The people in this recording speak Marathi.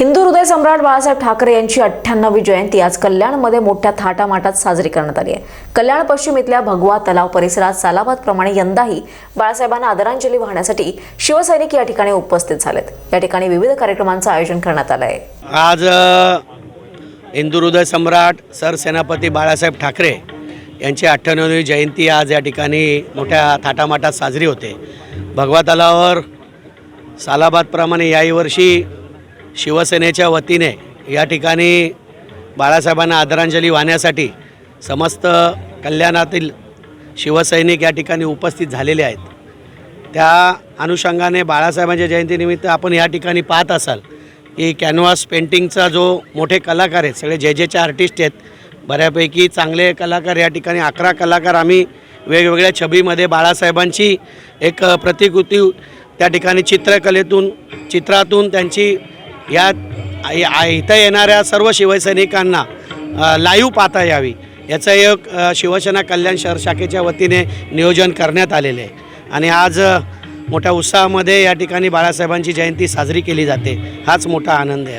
हिंदू हृदय सम्राट बाळासाहेब ठाकरे यांची अठ्ठ्याण्णवी जयंती आज कल्याणमध्ये मोठ्या थाटामाटात साजरी करण्यात आली आहे. कल्याण पश्चिम इथल्या भगवा तलाव परिसरात सालाबादप्रमाणे यंदाही बाळासाहेबांना आदरांजली वाहण्यासाठी शिवसैनिक या ठिकाणी उपस्थित झालेत. या ठिकाणी विविध कार्यक्रमांचं आयोजन करण्यात आलं आहे. आज हिंदू हृदय सम्राट सरसेनापती बाळासाहेब ठाकरे यांची अठ्ठ्याण्णवी जयंती आज या ठिकाणी मोठ्या थाटामाटात साजरी होते. भगवा तलावावर सालाबादप्रमाणे याही वर्षी शिवसेनेच्या वतीने या ठिकाणी बाळासाहेबांना आदरांजली वाहण्यासाठी समस्त कल्याणातील शिवसैनिक या ठिकाणी उपस्थित झालेले आहेत. त्या अनुषंगाने बाळासाहेबांच्या जयंतीनिमित्त आपण या ठिकाणी पाहत असाल की कॅनव्हास पेंटिंगचा जो मोठे कलाकार आहेत सगळे जे जेचे आर्टिस्ट आहेत बऱ्यापैकी चांगले कलाकार या ठिकाणी अकरा कलाकार आम्ही वेगवेगळ्या छबीमध्ये बाळासाहेबांची एक प्रतिकृती त्या ठिकाणी चित्रकलेतून चित्रातून त्यांची या इथं येणाऱ्या सर्व शिवसैनिकांना लाईव्ह पाहता यावी. याचं एक शिवसेना कल्याण शहर शाखेच्या वतीने नियोजन करण्यात आलेले आहे. आणि आज मोठ्या उत्साहामध्ये या ठिकाणी बाळासाहेबांची जयंती साजरी केली जाते. हाच मोठा आनंद आहे.